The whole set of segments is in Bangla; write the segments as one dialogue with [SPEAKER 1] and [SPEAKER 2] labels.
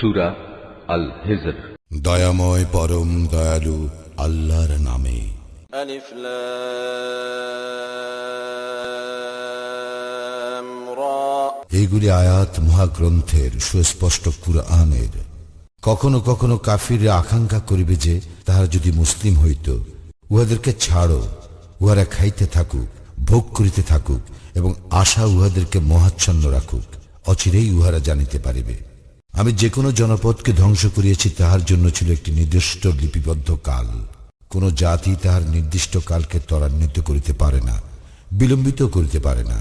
[SPEAKER 1] সুরা আল হেজর
[SPEAKER 2] দয়াময় পরম দয়ালু আল্লাহর নামে। আলিফ আয়াত মহাগ্রন্থের সুস্পষ্ট কুরআনের। কখনো কখনো কাফির আকাঙ্ক্ষা করিবে যে তাহারা যদি মুসলিম হইত উহাদেরকে ছাড়ো উহারা খাইতে থাকুক ভোগ করিতে থাকুক এবং আশা উহাদেরকে মহাচ্ছন্ন রাখুক অচিরেই উহারা জানিতে পারিবে। আমি যে কোনো জনপদকে ধ্বংস করিয়াছি, তাহার জন্য ছিল একটি নির্দিষ্ট লিপিবদ্ধ কাল। কোন জাতি তাহার নির্দিষ্ট কালকে ত্বরান্বিত করিতে পারে না, বিলম্বিত করিতে পারে না।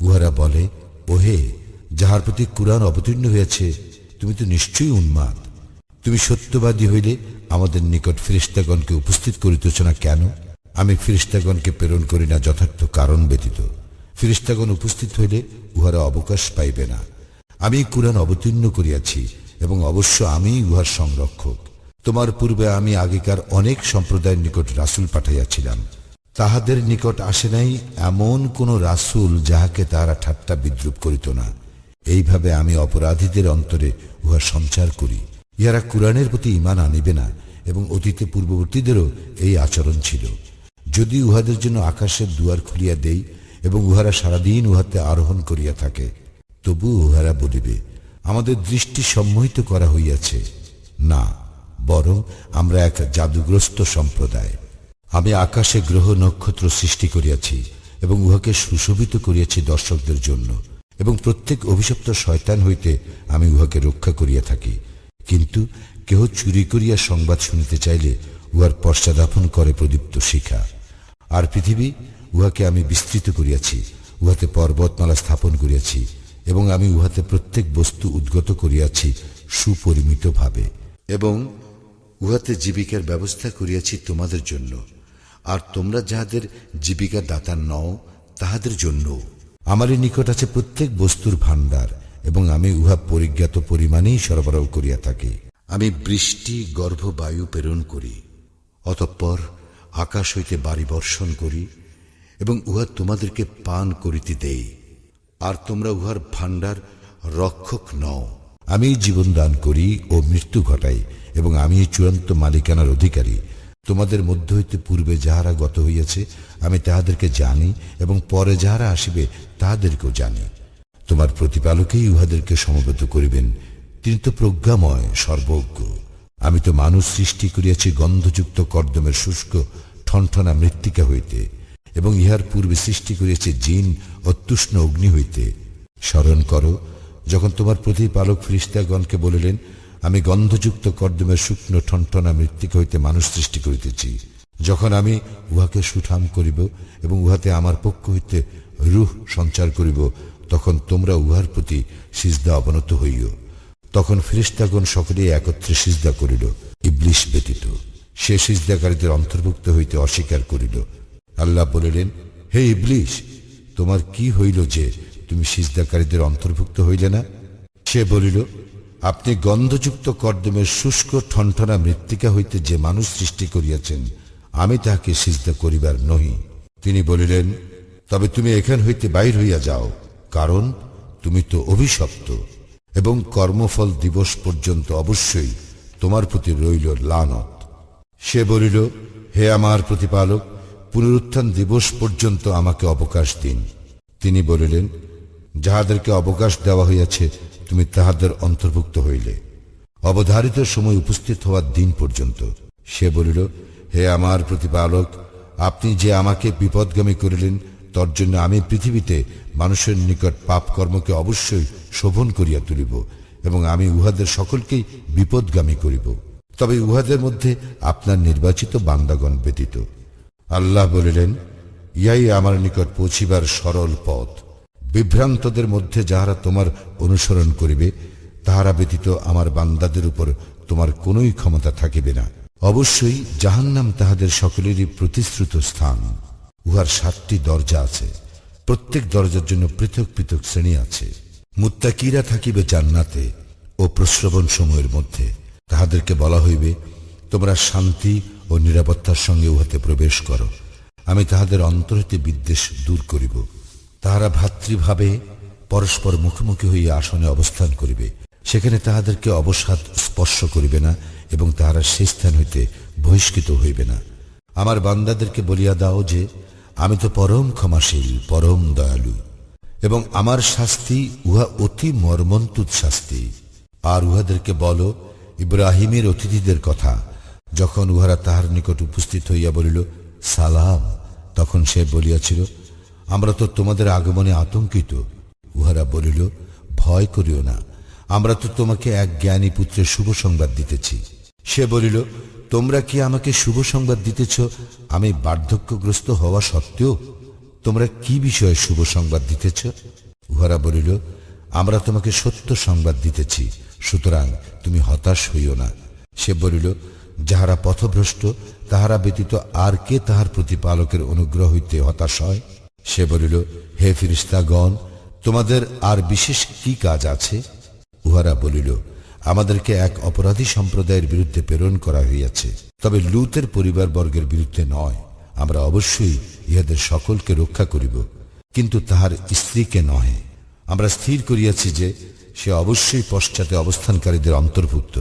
[SPEAKER 2] উহারা বলে, ওহে, যাহার প্রতি কুরআন অবতীর্ণ হয়েছে তুমি তো নিশ্চয়ই উন্মাদ। তুমি সত্যবাদী হইলে আমাদের নিকট ফিরিস্তাগণকে উপস্থিত করিতেছ না কেন? আমি ফিরিস্তাগণকে প্রেরণ করি না যথার্থ কারণ ব্যতীত। ফিরিস্তাগণ উপস্থিত হইলে উহারা অবকাশ পাইবে না। আমি কুরআন অবতীর্ণ করিয়াছি এবং অবশ্য আমি উহার সংরক্ষক। তোমার পূর্বে আমি আগেকার অনেক সম্প্রদায়ের নিকট রাসূল পাঠাইয়াছিলাম। তাহাদের নিকট আসে নাই এমন কোন রাসূল যাহাকে তাহারা ঠাট্টা বিদ্রুপ করিত না। এইভাবে আমি অপরাধীদের অন্তরে উহা সঞ্চার করি। ইহারা কুরআনের প্রতি ইমান আনিবে না এবং অতীতে পূর্ববর্তীদেরও এই আচরণ ছিল। যদি উহাদের জন্য আকাশের দুয়ার খুলিয়া দেই এবং উহারা সারাদিন উহাতে আরোহণ করিয়া থাকে তবু উহারা বলিবে, আমাদের দৃষ্টি সম্মোহিত করা হইয়াছে। না, বরং আমরা এক জাদুগ্রস্ত সম্প্রদায়। আমি আকাশে গ্রহ নক্ষত্র সৃষ্টি করিয়াছি এবং উহাকে সুশোভিত করিয়াছি দর্শকদের জন্য। এবং প্রত্যেক অভিশপ্ত শয়তান হইতে আমি উহাকে রক্ষা করিয়া থাকি। কিন্তু কেহ চুরি করিয়া সংবাদ শুনিতে চাইলে উহার পশ্চাদাপন করে প্রদীপ্ত শিখা। আর পৃথিবী উহাকে আমি বিস্তৃত করিয়াছি, উহাতে পর্বতমালা স্থাপন করিয়াছি এবং আমি উহাতে প্রত্যেক বস্তু উদ্গত করিয়াছি সুপরিমিতভাবে। এবং উহাতে জীবিকার ব্যবস্থা করিয়াছি তোমাদের জন্য। আর তোমরা যাহাদের জীবিকা দাতা নও, তাহাদের জন্য আমারই নিকট আছে প্রত্যেক বস্তুর ভাণ্ডার, এবং আমি উহা পরিজ্ঞাত পরিমাণেই সরবরাহ করিয়া থাকি। আমি বৃষ্টি গর্ভবায়ু প্রেরণ করি, অতঃপর আকাশ হইতে বাড়ি বর্ষণ করি, এবং উহা তোমাদেরকে পান করিতে দেই। আর তোমরা উহার ভাণ্ডার রক্ষক নও। আমি জীবন দান করি ও মৃত্যু ঘটাই, এবং আমি চূড়ান্ত মালিকানার অধিকারী। তোমাদের মধ্য হইতে পূর্বে যাহারা গত হইয়াছে, আমি তাহাদেরকে জানি, এবং পরে যাহারা আসিবে, তাহাদেরকেও জানি। তোমার প্রতিপালকেই উহাদেরকে সমবেত করিবেন। তিনি তো প্রজ্ঞাময়, সর্বজ্ঞ। আমি তো মানুষ সৃষ্টি করিয়াছি গন্ধযুক্ত কর্দমের শুষ্ক, ঠনঠনা মৃত্তিকা হইতে। এবং ইহার পূর্বে সৃষ্টি করিয়াছে জিন অত্যুষ্ণ অগ্নি হইতে। স্মরণ করো, যখন তোমার প্রতিপালক ফিরিস্তাগণকে বলিলেন, আমি গন্ধযুক্ত কর্দমের শুকনো ঠনঠনা মৃত্তিকা হইতে মানুষ সৃষ্টি করিতেছি। যখন আমি উহাকে সুঠাম করিব এবং উহাতে আমার পক্ষ হইতে রুহ সঞ্চার করিব, তখন তোমরা উহার প্রতি সিজদা অবনত হইও। তখন ফিরিস্তাগণ সকলেই একত্রে সিজদা করিল, ইবলিশ ব্যতীত। সে সিজদাকারীদের অন্তর্ভুক্ত হইতে অস্বীকার করিল। আল্লাহ বলিলেন, হে ইবলিশ, তোমার কি হইল যে তুমি সিজদাকারীদের অন্তর্ভুক্ত হইলে না? সে বলিল, আপনি গন্ধযুক্ত কর্দমের শুষ্ক ঠনঠনা মৃত্তিকা হইতে যে মানুষ সৃষ্টি করিয়াছেন, আমি তাহাকে সিজদা করিবার নহি। তিনি বলিলেন, তবে তুমি এখান হইতে বাইর হইয়া যাও, কারণ তুমি তো অভিশপ্ত, এবং কর্মফল দিবস পর্যন্ত অবশ্যই তোমার প্রতি রইল লানত। সে বলিল, হে আমার প্রতিপালক পুনরুত্থান দিবস পর্যন্ত আমাকে অবকাশ দিন। তিনি বলিলেন, যাহাদেরকে অবকাশ দেওয়া হইয়াছে, তুমি তাহাদের অন্তর্ভুক্ত হইলে। অবধারিত সময় উপস্থিত হওয়ার দিন পর্যন্ত। সে বলিল, হে আমার প্রতিপালক, আপনি যে আমাকে বিপদগামী করিলেন, তর জন্য আমি পৃথিবীতে মানুষের নিকট পাপ কর্মকে অবশ্যই শোভন করিয়া তুলিব এবং আমি উহাদের সকলকেই বিপদগামী করিব। তবে উহাদের মধ্যে আপনার নির্বাচিত বান্দাগণ ব্যতীত। আল্লাহ বলিলেন, ইয়াই আমার নিকট পৌঁছিবার সরল পথ। বিভ্রান্তদের মধ্যে যাহারা তোমার অনুসরণ করিবে, তাহারা ব্যতীত আমার বান্দাদের উপর তোমার কোনোই ক্ষমতা থাকিবে না। অবশ্যই জাহান্নাম তাহাদের সকলেরই প্রতিশ্রুত স্থান। উহার সাতটি দরজা আছে। প্রত্যেক দরজার জন্য পৃথক পৃথক শ্রেণি আছে। মুত্তাকিরা থাকিবে জান্নাতে ও প্রশ্রবণ সময়ের মধ্যে। তাহাদেরকে বলা হইবে, তোমরা শান্তি ও নিরাপত্তার সঙ্গে উহাতে প্রবেশ করো। আমি তাহাদের অন্তর হইতে বিদ্বেষ দূর করিব। তাহারা ভাতৃভাবে পরস্পর মুখোমুখি হইয়া আসনে অবস্থান করিবে। সেখানে তাহাদেরকে অবসাদ স্পর্শ করিবে না এবং তাহারা সে স্থান হইতে বহিষ্কৃত হইবে না। আমার বান্দাদেরকে বলিয়া দাও যে, আমি তো পরম ক্ষমাশীল, পরম দয়ালু এবং আমার শাস্তি উহা অতি মর্মন্তুদ শাস্তি। আর উহাদেরকে বলো, ইব্রাহিমের অতিথিদের কথা। যখন উহারা তাহার নিকট উপস্থিত হইয়া বলিল, সালাম, তখন সে বলিয়াছিল, আমরা তো তোমাদের আগমনে আতঙ্কিত। উহারা বলিল, ভয় করিও না, আমরা তো তোমাকে এক জ্ঞানী পুত্রের শুভ সংবাদ দিতেছি। সে বলিল, তোমরা কি আমাকে শুভ সংবাদ দিতেছ? আমি বার্ধক্যগ্রস্ত হওয়া সত্ত্বেও তোমরা কি বিষয়ে শুভ সংবাদ দিতেছ? উহারা বলিল, আমরা তোমাকে সত্য সংবাদ দিতেছি, সুতরাং তুমি হতাশ হইও না। সে বলিল যাহারা পথভ্রষ্ট, তাহারা ব্যতীত আর কে তাহার প্রতিপালকের অনুগ্রহ হইতে হতাশ হয়? সে বলিল, হে ফিরিস্তাগণ, তোমাদের আর বিশেষ কি কাজ আছে? উহারা বলিল, আমাদেরকে এক অপরাধী সম্প্রদায়ের বিরুদ্ধে প্রেরণ করা হইয়াছে, তবে লুতের পরিবার বর্গের বিরুদ্ধে নয়। আমরা অবশ্যই ইহাদের সকলকে রক্ষা করিব, কিন্তু তাহার স্ত্রীকে নহে। আমরা স্থির করিয়াছি যে সে অবশ্যই পশ্চাতে অবস্থানকারীদের অন্তর্ভুক্ত।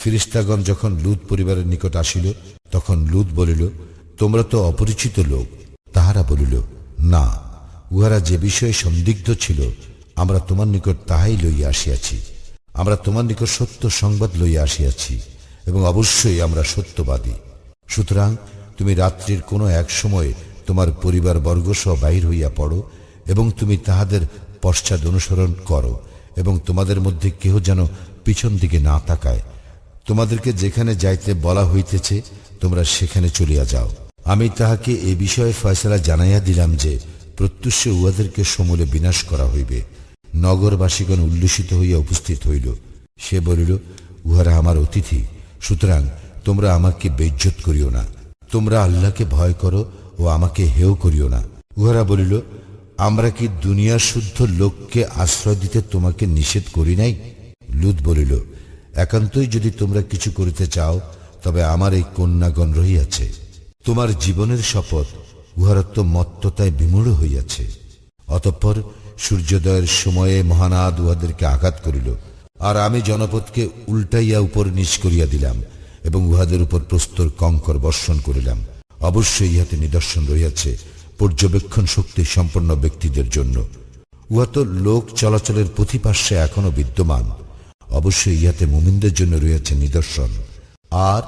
[SPEAKER 2] ফিরিস্তাগণ যখন লুত পরিবারের নিকট আসিল, তখন লুত বলিল, তোমরা তো অপরিচিত লোক। তাহারা বলিল, না, উহারা যে বিষয়ে সন্দিগ্ধ ছিল, আমরা তোমার নিকট তাহাই লইয়া আসিয়াছি। আমরা তোমার নিকট সত্য সংবাদ লইয়া আসিয়াছি এবং অবশ্যই আমরা সত্যবাদী। সুতরাং তুমি রাত্রির কোনো এক সময় তোমার পরিবার বর্গসহ বাহির হইয়া পড়ো এবং তুমি তাহাদের পশ্চাদ অনুসরণ করো এবং তোমাদের মধ্যে কেহ যেন পিছন দিকে না তাকায়। তোমাদেরকে যেখানে যাইতে বলা হইতেছে, তোমরা সেখানে চলিয়া যাও। আমি তাহাকে এ বিষয়ে ফয়সলা জানাইয়া দিলাম যে, প্রত্যুষে উহাদেরকে সমূলে বিনাশ করা হইবে। নগরবাসীগণ উল্লসিত হইয়া উপস্থিত হইল। সে বলিল, উহারা আমার অতিথি, সুতরাং তোমরা আমাকে বেজ্জত করিও না। তোমরা আল্লাহকে ভয় করো ও আমাকে হেয় করিও না। উহারা বলিল, আমরা কি দুনিয়া শুদ্ধ লোককে আশ্রয় দিতে তোমাকে নিষেধ করি নাই? লুত বলিল একান্তই যদি তোমরা কিছু করিতে চাও, তবে আমার এই কন্যাগণ রহিয়াছে। তোমার জীবনের শপথ উহারা তো মত্ততায় বিমূঢ় হইয়াছে। অতঃপর সূর্যোদয়ের সময়ে মহানাদ উহাদেরকে আঘাত করিল, আর আমি জনপদকে উল্টাইয়া উপর নিচ করিয়া দিলাম, এবং উহাদের উপর প্রস্তর কঙ্কর বর্ষণ করিলাম। অবশ্যই ইহাতে নিদর্শন রহিয়াছে পর্যবেক্ষণ শক্তি সম্পন্ন ব্যক্তিদের জন্য। উহা তো লোক চলাচলের প্রতিপার্শ্বে এখনও বিদ্যমান। অবশ্যই ইহাতে মুমিনদের জন্য রয়েছে নিদর্শন। আর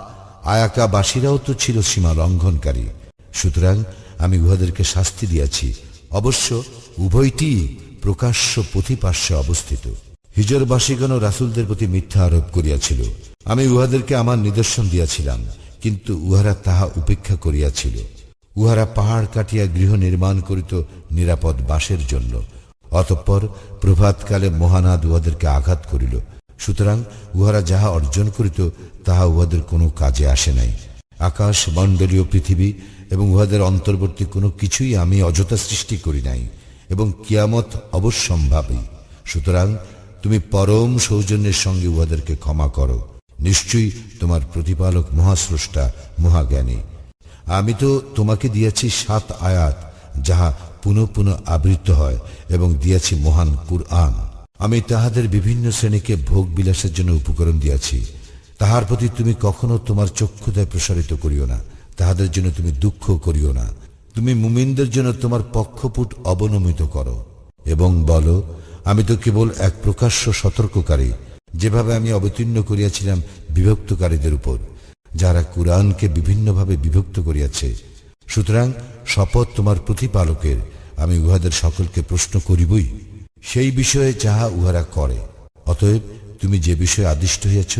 [SPEAKER 2] আয়াকাবাসীরাও তো ছিল সীমা লঙ্ঘনকারী। সুতরাং আমি উহাদেরকে শাস্তি দিয়াছি। অবশ্য উভয়টি প্রকাশ্য প্রতিপার্শ্বে অবস্থিত। হিজরবাসীগণ রাসুলদের প্রতি মিথ্যা আরোপ করিয়াছিল। আমি উহাদেরকে আমার নিদর্শন দিয়াছিলাম, কিন্তু উহারা তাহা উপেক্ষা করিয়াছিল। উহারা পাহাড় কাটিয়া গৃহ নির্মাণ করিত নিরাপদ বাসের জন্য। অতঃপর প্রভাতকালে মহানাদ উহাদেরকে আঘাত করিল। সুতরাং উহারা যাহা অর্জন করিত, তাহা উহাদের কোনো কাজে আসে নাই। আকাশ মণ্ডলীয় পৃথিবী এবং উহাদের অন্তর্বর্তী কোনো কিছুই আমি অযথা সৃষ্টি করি নাই এবং কিয়ামত অবশ্যম্ভাবী। সুতরাং তুমি পরম সৌজন্যের সঙ্গে উহাদেরকে ক্ষমা করো। নিশ্চয়ই তোমার প্রতিপালক মহাস্রষ্টা, মহাজ্ঞানী। আমি তো তোমাকে দিয়েছি সাত আয়াত, যাহা পুনঃ পুনঃ আবৃত হয় এবং দিয়েছি মহান কুরআন। আমি তাহাদের বিভিন্ন শ্রেণীকে ভোগ বিলাসের জন্য উপকরণ দিয়াছি। তাহার প্রতি তুমি কখনো তোমার চক্ষুদায় প্রসারিত করিও না। তাহাদের জন্য তুমি দুঃখ করিও না। তুমি মুমিনদের জন্য তোমার পক্ষপুট অবনমিত করো। এবং বলো, আমি তো কেবল এক প্রকাশ্য সতর্ককারী, যেভাবে আমি অবতীর্ণ করিয়াছিলাম বিভক্তকারীদের উপর, যারা কুরআনকে বিভিন্নভাবে বিভক্ত করিয়াছে। সুতরাং শপথ তোমার প্রতিপালকের, আমি উহাদের সকলকে প্রশ্ন করিবই। সেই বিষয়ে যাহা উহারা করে, অতএব তুমি যে বিষয়ে আদিষ্ট হইয়াছ,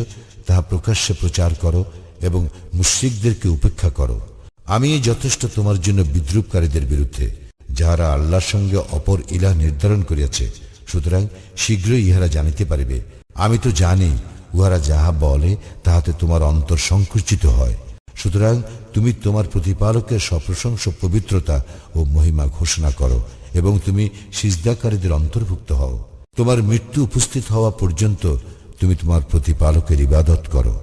[SPEAKER 2] তাহা প্রকাশ্যে প্রচার করো এবং মুশ্রিকদেরকে উপেক্ষা করো। আমি যথেষ্ট তোমার জন্য বিদ্রুপকারীদের বিরুদ্ধে, যাহারা আল্লাহর সঙ্গে অপর ইলাহ নির্ধারণ করিয়াছে, সুতরাং শীঘ্রই ইহারা জানিতে পারিবে। আমি তো জানি, উহারা যাহা বলে, তাহাতে তোমার অন্তর সংকুচিত হয়। সুতরাং তুমি তোমার প্রতিপালকের সপ্রশংস পবিত্রতা ও মহিমা ঘোষণা করো এবং তুমি সিজদাকারীদের অন্তর্ভুক্ত হও। তোমার মৃত্যু উপস্থিত হওয়া পর্যন্ত তুমি তোমার প্রতিপালকের ইবাদত করো।